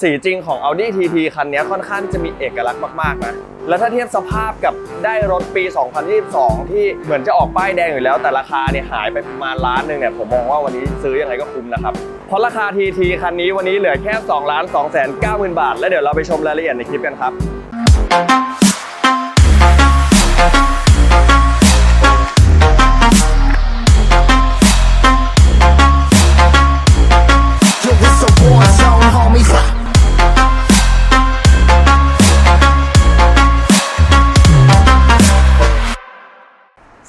สีจริงของ Audi TT คันนี้ค่อนข้างที่จะมีเอกลักษณ์มากๆนะแล้วถ้าเทียบสภาพกับได้รถปี 2022 ที่เหมือนจะออกป้ายแดงอยู่แล้ว แต่ราคาเนี่ยหายไปประมาณล้านหนึ่งเนี่ยผมมองว่าวันนี้ซื้อยังไงก็คุ้มนะครับเพราะราคา TT คันนี้วันนี้เหลือแค่2ล้าน2แสน9หมื่นบาท แล้วเดี๋ยวเราไปชมรายละเอียดในคลิปกันครับ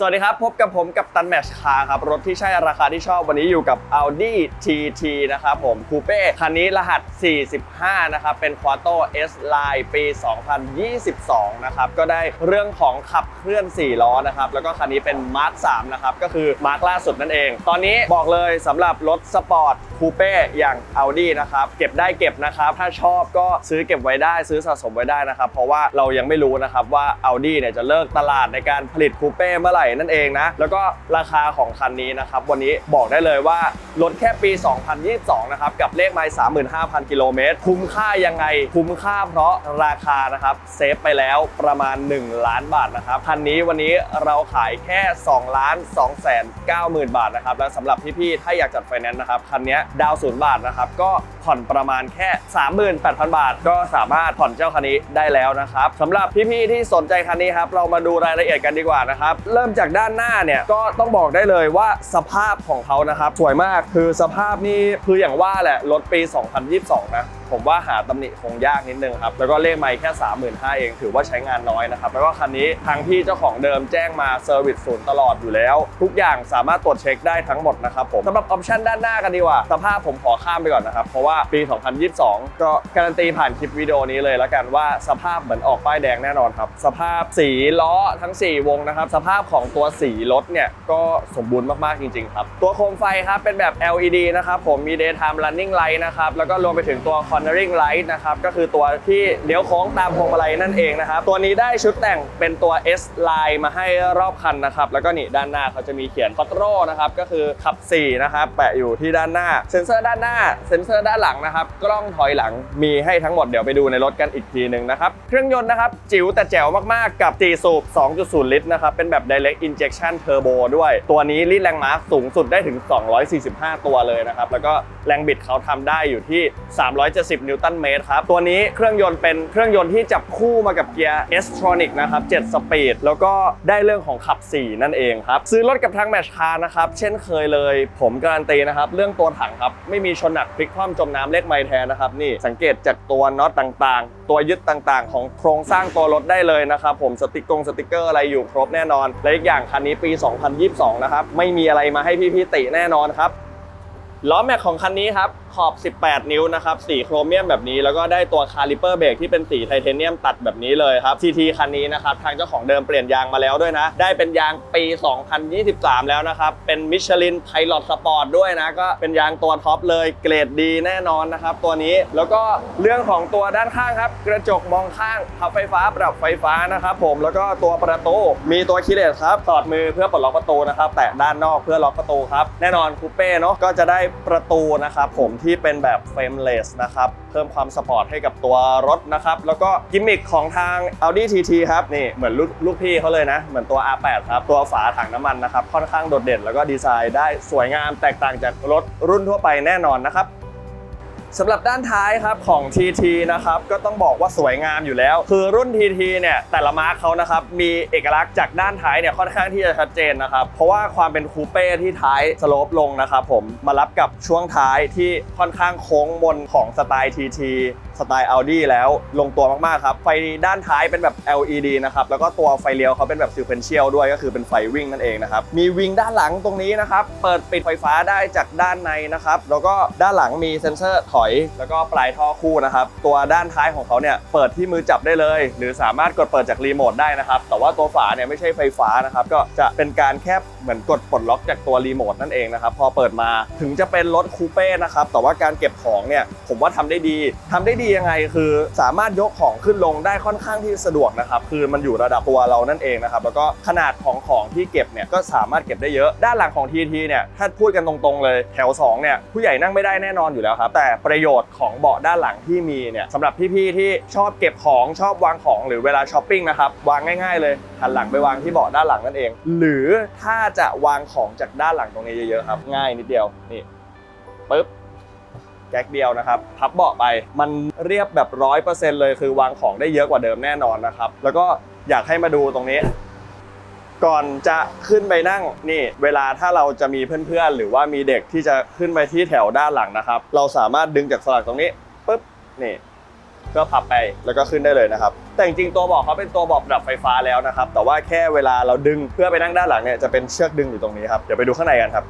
วัสดีครับ พบกับผมกับตันแมชคาครับ รถที่ใช่ราคาที่ชอบวันนี้อยู่กับ Audi TT นะครับผมคูเป้คันนี้รหัส 45 นะครับ เป็น Quattro S Line ปี 2022 นะครับ ก็ได้เรื่องของขับเคลื่อน 4 ล้อนะครับ แล้วก็คันนี้เป็น Mark 3 นะครับ ก็คือ Mark ล่าสุดนั่นเอง ตอนนี้บอกเลยสำหรับรถสปอร์ตคูเป้อย่าง Audi นะครับ เก็บได้เก็บนะครับ ถ้าชอบก็ซื้อเก็บไว้ได้ซื้อสะสมไว้ได้นะครับ เพราะว่าเรายังไม่รู้นะครับว่า Audi เนี่ยจะเลิกตลาดในการผลิตคูเป้เมื่อไหร่นั่นเองนะ แล้วก็ราคาของคันนี้นะครับ วันนี้บอกได้เลยว่ารถแค่ปี 2022 นะครับ กับเลขไมล์35,000กิโลเมตร คุ้มค่ายังไง คุ้มค่าเพราะราคานะครับเซฟไปแล้วประมาณ 1 ล้านบาทนะครับคันนี้วันนี้เราขายแค่2ล้าน2แสน9หมื่นบาทนะครับและสำหรับพี่ๆถ้าอยากจัดไฟแนนซ์นะครับคันนี้ดาวศูนย์บาทนะครับก็ผ่อนประมาณแค่ 38,000 บาท ก็สามารถผ่อนเจ้าคันนี้ได้แล้วนะครับสำหรับพี่ๆที่สนใจคันนี้ครับเรามาดูรายละเอียดกันดีกว่านะครับเริ่มจากด้านหน้าเนี่ยก็ต้องบอกได้เลยว่าสภาพของเขานะครับสวยมากคือสภาพนี่คืออย่างว่าแหละรถปี 2022นะผมว่าหาตำหนิคงยากนิดนึงครับ แล้วก็เลขไม่แค่ 35,000เอง ถือว่าใช้งานน้อยนะครับ แล้วก็คันนี้ทางพี่เจ้าของเดิมแจ้งมาเซอร์วิสศูนย์ตลอดอยู่แล้ว ทุกอย่างสามารถตรวจเช็คได้ทั้งหมดนะครับผมสำหรับออปชันด้านหน้ากันดีกว่า สภาพผมขอข้ามไปก่อนนะครับ เพราะว่าปี 2022 ก็การันตีผ่านคลิปวิดีโอนี้เลยแล้วกันว่าสภาพเหมือนออกป้ายแดงแน่นอนครับ สภาพสีล้อทั้ง 4 วงนะครับ สภาพของตัวสีรถเนี่ยก็สมบูรณ์มากๆจริงๆครับ ตัวโคมไฟครับเป็นแบบ LED นะครับผมมี daytime running light นะครับแล้วก็รวมไปถึงตัว cornering light นะครับก็คือตัวที่เลี้ยวโค้งตามพวงมาลัยนั่นเองนะครับตัวนี้ได้ชุดแต่งเป็นตัว S line มาให้รอบคันนะครับแล้วก็นี่ด้านหน้าเขาจะมีเขียน Quattro นะครับก็คือขับ4นะครับแปะอยู่ที่ด้านหน้า เซ็นเซอร์ด้านหน้า เซ็นเซอร์ด้านหลังนะครับกล้องถอยหลังมีให้ทั้งหมดเดี๋ยวไปดูในรถกันอีกทีหนึ่งนะครับเครื่องยนต์นะครับจิ๋วแต่แจ๋วมากๆกับ4สูบ 2.0 ลิตรนะครับเป็นแบบ direct injection turbo ด้วย ตัวนี้รีดแรงม้าสูงสุดได้ถึง 245 ตัวเลยนะครับแล้วก็แรงบิดเขาทำได้อยู่ที่ 370นิวตันเมตรครับ ตัวนี้เครื่องยนต์เป็นเครื่องยนต์ที่จับคู่มากับเกียร์ S-tronic นะครับ 7 สปีด แล้วก็ได้เรื่องของขับ 4 นั่นเองครับ ซื้อรถกับทางแมชคาร์นะครับ เช่นเคยเลย ผมการันตีนะครับ เรื่องตัวถังครับ ไม่มีชนหนักพลิกคว่ำจมน้ำเลขไมล์แทนนะครับ นี่สังเกตจากตัวน็อตต่างๆ ตัวยึดต่างๆ ของโครงสร้างตัวรถได้เลยนะครับผมสติกกงสติกเกอร์อะไรอยู่ครบแน่นอน และอีกอย่างคันนี้ปี 2022 นะครับไม่มีอะไรมาให้พี่ๆติแน่นอนครับล้อแม็กของคันนี้ครับ ขอบ 18 นิ้วนะครับสีโครเมียมแบบนี้ แล้วก็ได้ตัวคาลิเปอร์เบรกที่เป็นสีไทเทเนียมตัดแบบนี้เลยครับ TT คันนี้นะครับทางเจ้าของเดิมเปลี่ยนยางมาแล้วด้วยนะ ได้เป็นยางปี 2023 แล้วนะครับ เป็นมิชลินไพลอตสปอร์ตด้วยนะ ก็เป็นยางตัวท็อปเลยเกรดดีแน่นอนนะครับตัวนี้แล้วก็เรื่องของตัวด้านข้างครับ กระจกมองข้างพับไฟฟ้าปรับไฟฟ้านะครับผมแล้วก็ตัวประตูมีตัวคีย์เลสครับตอดมือเพื่อปลดล็อกประตูนะครับแตะด้านนอกเพื่อล็อกประตูครับแน่นอนคูเป้เนาะก็จะได้ประตูนะครับผมทที่เป็นแบบเฟรมเลสนะครับ เพิ่มความสปอร์ตให้กับตัวรถนะครับ แล้วก็กิมมิคของทาง Audi TT ครับ นี่เหมือนลูกลูกพี่เขาเลยนะ เหมือนตัว R8 ครับ ตัวฝาถังน้ำมันนะครับ ค่อนข้างโดดเด่น แล้วก็ดีไซน์ได้สวยงามแตกต่างจากรถรุ่นทั่วไปแน่นอนนะครับ สำหรับด้านท้ายครับของ TT นะครับก็ต้องบอกว่าสวยงามอยู่แล้ว คือรุ่น TT เนี่ยแต่ละมาร์คเขานะครับมีเอกลักษณ์จากด้านท้ายเนี่ยค่อนข้างที่จะชัดเจนนะครับเพราะว่าความเป็นคูเป้ที่ท้ายสโลปลงนะครับผมมารับกับช่วงท้ายที่ค่อนข้างโค้งมนของสไตล์ TT สไตล์ Audi แล้วลงตัวมากๆครับไฟด้านท้ายเป็นแบบ LED นะครับแล้วก็ตัวไฟเลี้ยวเขาเป็นแบบ sequential ด้วยก็คือเป็นไฟวิ่งนั่นเองนะครับมีวิงด้านหลังตรงนี้นะครับเปิดปิดไฟฟ้าได้จากด้านในนะครับแล้วก็ด้านหลังมีเซ็นเซอร์ถอยแล้วก็ปลายท่อคู่นะครับ ตัวด้านท้ายของเขาเนี่ยเปิดที่มือจับได้เลย หรือสามารถกดเปิดจากรีโมทได้นะครับ แต่ว่าตัวฝาเนี่ยไม่ใช่ไฟฟ้านะครับ ก็จะเป็นการแค่เหมือนกดปลดล็อกจากตัวรีโมทนั่นเองนะครับ พอเปิดมาถึงจะเป็นรถคูเป้นะครับ แต่ว่าการเก็บของเนี่ยผมว่าทำได้ดีทำได้ดียังไงคือสามารถยกของขึ้นลงได้ค่อนข้างที่สะดวกนะครับ คือมันอยู่ระดับตัวเรานั่นเองนะครับ แล้วก็ขนาดของของที่เก็บเนี่ยก็สามารถเก็บได้เยอะ ด้านหลังของ TT เนี่ยถ้าพูดกันตรงๆเลยแถว2เนี่ยผู้ใหญ่นั่งไม่ได้แน่นอนอยู่แล้วครับแต่เปรประโยชน์ของเบาะด้านหลังที่มีเนี่ยสำหรับพี่ๆที่ชอบเก็บของชอบวางของหรือเวลาช้อปปิ้งนะครับวางง่ายๆเลยหันหลังไปวางที่เบาะด้านหลังนั่นเอง หรือถ้าจะวางของจากด้านหลังตรงนี้เยอะๆครับ ง่ายนิดเดียวนี่ปึ๊บแก๊กเดียวนะครับ พับเบาะไปมันเรียบแบบร้อยเปอร์เซ็นต์เลยคือวางของได้เยอะกว่าเดิมแน่นอนนะครับ แล้วก็อยากให้มาดูตรงนี้ ก่อนจะขึ้นไปนั่งนี่ เวลาถ้าเราจะมีเพื่อนๆ หรือว่ามีเด็กที่จะขึ้นไปที่แถวด้านหลังนะครับ เราสามารถดึงจากสลักตรงนี้ปุ๊บนี่ก็พับไปแล้วก็ขึ้นได้เลยนะครับ แต่จริงๆตัวบอกเขาเป็นตัวบอกดับไฟฟ้าแล้วนะครับ แต่ว่าแค่เวลาเราดึงเพื่อไปนั่งด้านหลังเนี่ยจะเป็นเชือกดึงอยู่ตรงนี้ครับเดี๋ยวไปดูข้างในกันครับ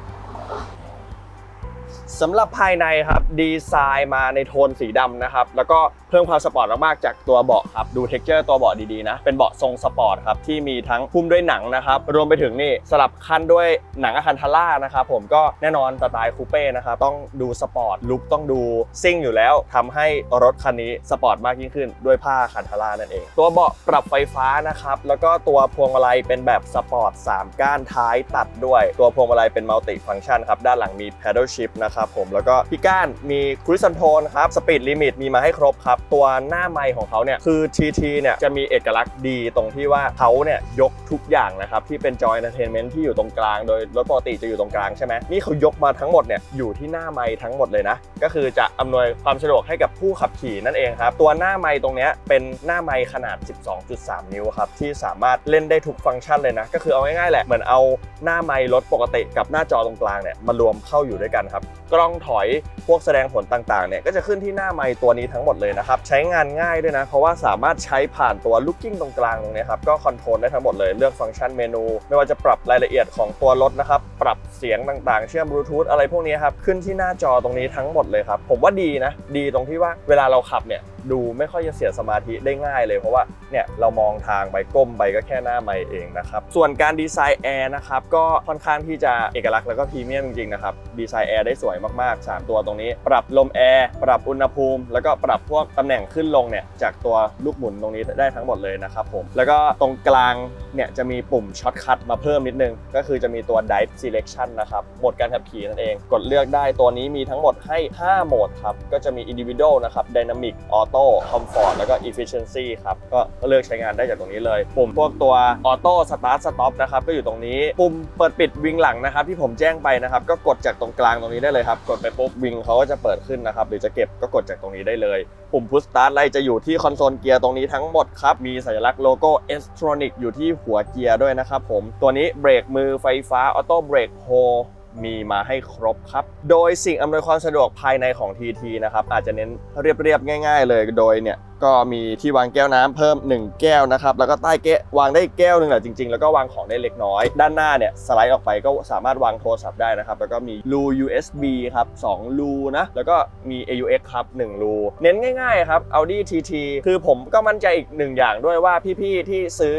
สำหรับภายในครับดีไซน์มาในโทนสีดำนะครับ แล้วก็เพิ่มความสปอร์ตมากๆจากตัวเบาะครับดูเท็กเจอร์ตัวเบาะดีๆนะ เป็นเบาะทรงสปอร์ตครับที่มีทั้งหุ้มด้วยหนังนะครับ รวมไปถึงนี่สลับคันด้วยหนังอะคันทาร่านะครับผมก็แน่นอนสไตล์คูเป้นะครับต้องดูสปอร์ตลุคต้องดูซิ่งอยู่แล้วทำให้รถคันนี้สปอร์ตมากยิ่งขึ้นด้วยผ้าคันทาร่านั่นเอง ตัวเบาะปรับไฟฟ้านะครับแล้วก็ตัวพวงมาลัยเป็นแบบสปอร์ต3ก้านท้ายตัดด้วย ตัวพวงมาลัยเป็นมัลติฟัง c t ชันครับด้านหลังมี paddle shift นะครับผมแล้วก็ที่ก้านมีครู i คอนโทรลครับสปีดลิมิตมีมาให้ครบครับตัวหน้าไมค์ของเขาเนี่ยคือ TT เนี่ยจะมีเอกลักษณ์ดีตรงที่ว่าเขาเนี่ยยกทุกอย่างนะครับที่เป็นจอย entertainment ที่อยู่ตรงกลางโดยรถปกติจะอยู่ตรงกลางใช่ไหมนี่เขายกมาทั้งหมดเนี่ยอยู่ที่หน้าไมค์ทั้งหมดเลยนะก็คือจะอำนวยความสะดวกให้กับผู้ขับขี่นั่นเองครับตัวหน้าไมค์ตรงเนี้ยเป็นหน้าไมค์ขนาด 12.3 นิ้วครับที่สามารถเล่นได้ทุกฟังก์ชันเลยนะก็คือเอาง่ายๆแหละเหมือนเอาหน้าไมค์รถปกติกับหน้าจอตรงกลางเนี่ยมารวมเข้าอยู่ด้วยกันครับกล้องถอยพวกแสดงผลต่างๆเนี่ยก็จะขึ้นที่หน้าไมค์ตัวนี้ทั้งหมดเลยนะครับใช้งานง่ายด้วยนะ เพราะว่าสามารถใช้ผ่านตัวลูกกิ้งตรงกลางตรงนี้ครับก็คอนโทรลได้ทั้งหมดเลยเลือกฟังก์ชันเมนู ไม่ว่าจะปรับรายละเอียดของตัวรถนะครับปรับเสียงต่างๆ เชื่อมบลูทูธอะไรพวกนี้ครับขึ้นที่หน้าจอตรงนี้ทั้งหมดเลยครับผมว่าดีนะดีตรงที่ว่าเวลาเราขับเนี่ย ดูไม่ค่อยจะเสียสมาธิได้ง่ายเลยเพราะว่าเนี่ยเรามองทางไปก้มไปก็แค่หน้าไมค์เองนะครับส่วนการดีไซน์แอร์นะครับก็ค่อนข้างที่จะเอกลักษณ์แล้วก็พรีเมียมจริงๆนะครับดีไซน์แอร์ได้สวยมากๆ 3 ตัวตรงนี้ ปรับลมแอร์ปรับอุณหภูมิ แล้วก็ปรับพวกตำแหน่งขึ้นลงเนี่ยจากตัวลูกหมุนตรงนี้ได้ทั้งหมดเลยนะครับผมแล้วก็ตรงกลางเนี่ยจะมีปุ่มช็อตคัทมาเพิ่มนิดนึง ก็คือจะมีตัว dive Selection นะครับโหมดการขับขี่นั่นเอง กดเลือกได้ตัวนี้มีทั้งหมดให้ 5 โหมดครับก็จะมี Individual นะครับ Dynamic Auto Comfort แล้วก็ Efficiency ครับก็เลือกใช้งานได้จากตรงนี้เลย ปุ่มพวกตัว Auto Start Stop นะครับก็อยู่ตรงนี้ปุ่มเปิดปิดวิงหลังนะครับที่ผมแจ้งไปนะครับก็กดจากตรงกลางตรงนี้ได้เลยครับกดไปปุ๊บวิงเขาก็จะเปิดขึ้นนะครับหรือจะเก็บก็กดจากตรงนี้ได้เลย ปุ่ม Push Start ไล่จะอยู่ที่คอนโซลเกียร์ตรงนี้ทั้งหมดครับมีสัญลักษณ์โลโก้ s t r o n i c อยู่ที่หัวเกียร์ด้วยนะครับผมตัวนี้เบรกมือไฟฟ้า Auto Brake Hold มีมาให้ครบครับ โดยสิ่งอำนวยความสะดวกภายในของ TT นะครับอาจจะเน้นเรียบๆง่าย ๆ เลยโดยเนี่ยก็มีที่วางแก้วน้ำเพิ่ม 1 แก้วนะครับ แล้วก็ใต้แก้ววางได้อีกแก้วหนึ่งแหละจริงๆ แล้วก็วางของได้เล็กน้อย ด้านหน้าเนี่ยสไลด์ออกไปก็สามารถวางโทรศัพท์ได้นะครับ แล้วก็มีรู USB ครับ2รูนะ แล้วก็มี AUX ครับ1รูเน้นง่ายๆครับ Audi TT คือผมก็มั่นใจอีกหนึ่งอย่างด้วยว่าพี่ๆที่ซื้อ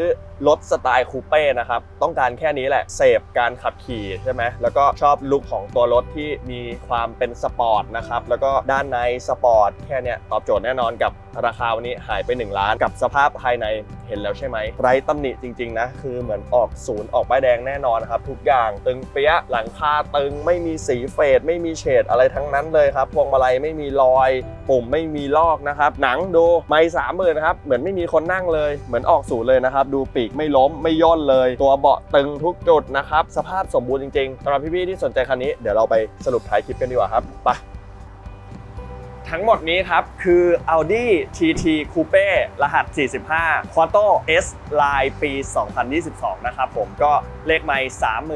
รถสไตล์คูเป้นะครับ ต้องการแค่นี้แหละ เสพการขับขี่ใช่ไหมแล้วก็ชอบลุคของตัวรถที่มีความเป็นสปอร์ตนะครับ แล้วก็ด้านในสปอร์ตแค่นี้ตอบโจทย์แน่นอนกับราคาวันนี้หายไป 1 ล้านกับสภาพภายในเห็นแล้วใช่ไหมไร้ตำหนิจริง ๆ นะ คือเหมือนออกศูนย์ออกป้ายแดงแน่นอนครับ ทุกอย่างตึงเปี้ยะหลังคาตึงไม่มีสีเฟดไม่มีเฉดอะไรทั้งนั้นเลยครับพวงมาลัยไม่มีรอยปุ่มไม่มีลอกนะครับ หนังดูไม่สามหมื่นนะครับ เหมือนไม่มีคนนั่งเลย เหมือนออกศูนย์เลยนะครับ ดูปีกไม่ล้มไม่ย่นเลย ตัวเบาะตึงทุกจุดนะครับ สภาพสมบูรณ์จริงๆสำหรับพี่ๆที่สนใจคันนี้เดี๋ยวเราไปสรุปท้ายคลิปกันดีกว่าครับไป ทั้งหมดนี้ครับ คือ Audi TT Coupe รหัส 45 Quattro S Line ปี 2022 นะครับผมก็เลขไม่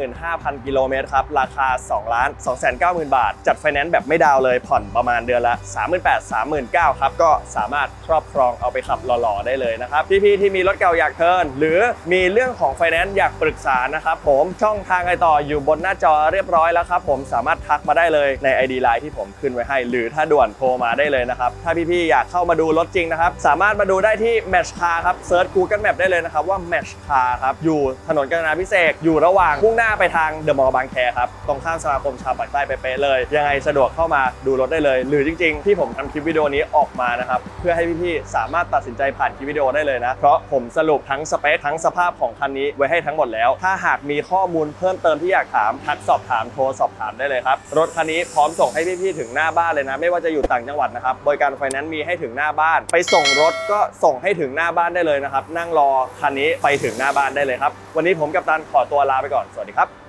35,000 กิโลเมตรครับ ราคา 2 ล้าน 290,000 บาท จัดไฟแนนซ์แบบไม่ดาวเลยผ่อนประมาณเดือนละ 38,000 39,000 ครับ ก็สามารถครอบครองเอาไปขับหล่อๆ ได้เลยนะครับ พี่ๆ ที่มีรถเก่าอยากเทินหรือมีเรื่องของไฟแนนซ์อยากปรึกษานะครับผมช่องทางไอต่ออยู่บนหน้าจอเรียบร้อยแล้วครับผมสามารถทักมาได้เลยใน ID Line ที่ผมขึ้นไว้ให้ หรือถ้าด่วนโทรมาได้เลยนะครับ ถ้าพี่ๆอยากเข้ามาดูรถจริงนะครับ สามารถมาดูได้ที่ Match Car ครับเซิร์ช Google Map ได้เลยนะครับว่า Match Car ครับอยู่ถนนกาญจนาพิเศษกอยู่ระหว่างมุ่งหน้าไปทางเดอะมอลล์บางแคครับตรงข้ามสมาคมชาวปากใต้เป๊ะเลย ยังไงสะดวกเข้ามาดูรถได้เลย หรือจริง ๆ ที่ผมทำคลิปวิดีโอนี้ออกมานะครับเพื่อให้พี่ๆสามารถตัดสินใจผ่านคลิปวิดีโอได้เลยนะเพราะผมสรุปทั้งสเปคทั้งสภาพของคันนี้ไว้ให้ทั้งหมดแล้ว ถ้าหากมีข้อมูลเพิ่มเติมที่อยากถามทักสอบถามโทรสอบถามได้เลยครับรถคันนี้พร้อมส่งให้พี่ๆถึงหน้าบ้านเลยนะ ไม่ว่าจะอยู่ต่างจังจังหวัดนะครับบริการไฟแนนซ์มีให้ถึงหน้าบ้าน ไปส่งรถก็ส่งให้ถึงหน้าบ้านได้เลยนะครับ นั่งรอคันนี้ไปถึงหน้าบ้านได้เลยครับ วันนี้ผมกับตันขอตัวลาไปก่อน สวัสดีครับ